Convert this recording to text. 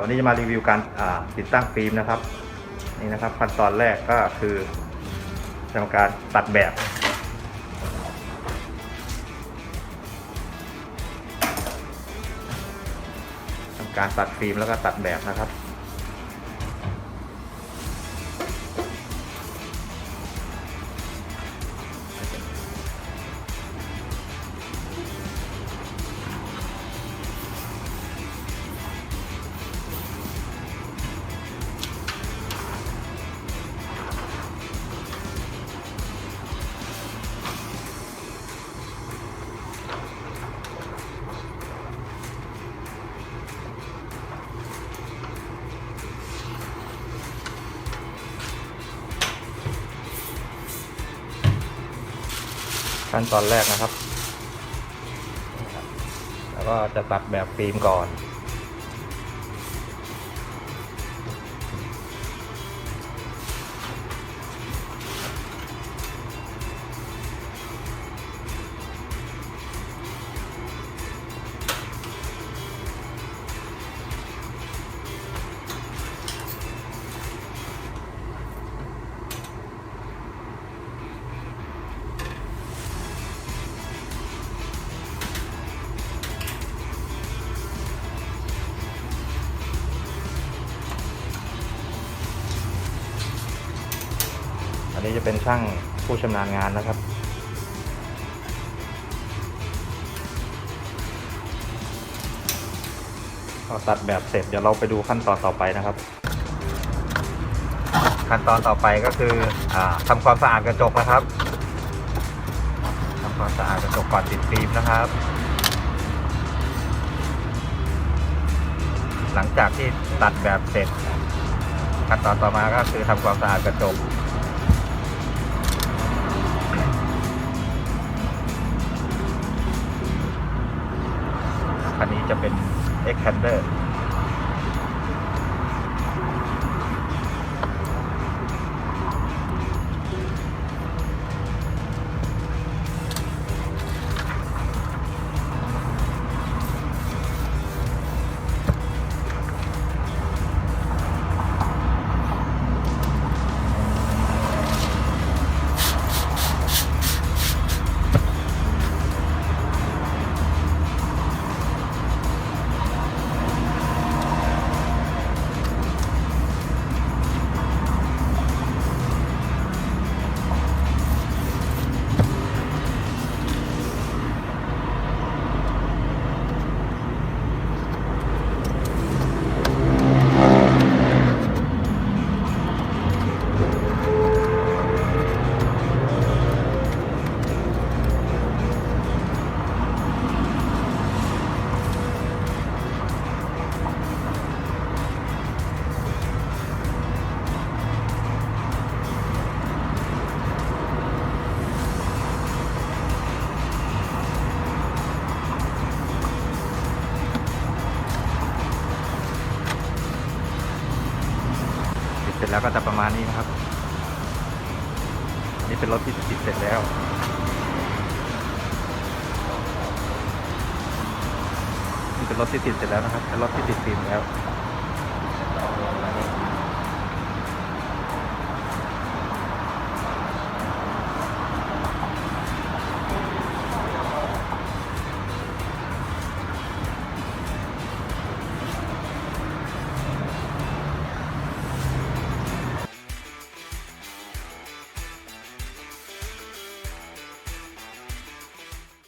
วันนี้จะมารีวิวการติดตั้งฟิล์มนะครับนี่นะครับขั้นตอนแรกก็คือทำการตัดแบบทำการตัดฟิล์มแล้วก็ตัดแบบนะครับ ขั้นตอนแรกนะครับ แล้วก็จะตัดแบบฟิล์มก่อน นนี้จะเป็นช่างผู้ชำนาญงานนะครับพอตัดแบบเสร็จเดี๋ยวเราไปดูขั้นตอนต่อไปนะครับ ขั้นตอนต่อไปก็คืออทำความสะอาดกระจกนะครับทำความสะอาดกระจกก่อนติดฟิล์มนะครับ หลังจากที่ตัดแบบเสร็จขั้นตอนต่อมาก็คือทำความสะอาดกระจก คันนี้จะเป็น Expander ร็จแล้วก็จะประมาณนี้นะครับ นี่เป็นรถที่ติดเสร็จแล้วนี่เป็นรถที่ติดเสร็จแล้วนะครับเป็นรถที่ติดฟิล์มแล้ว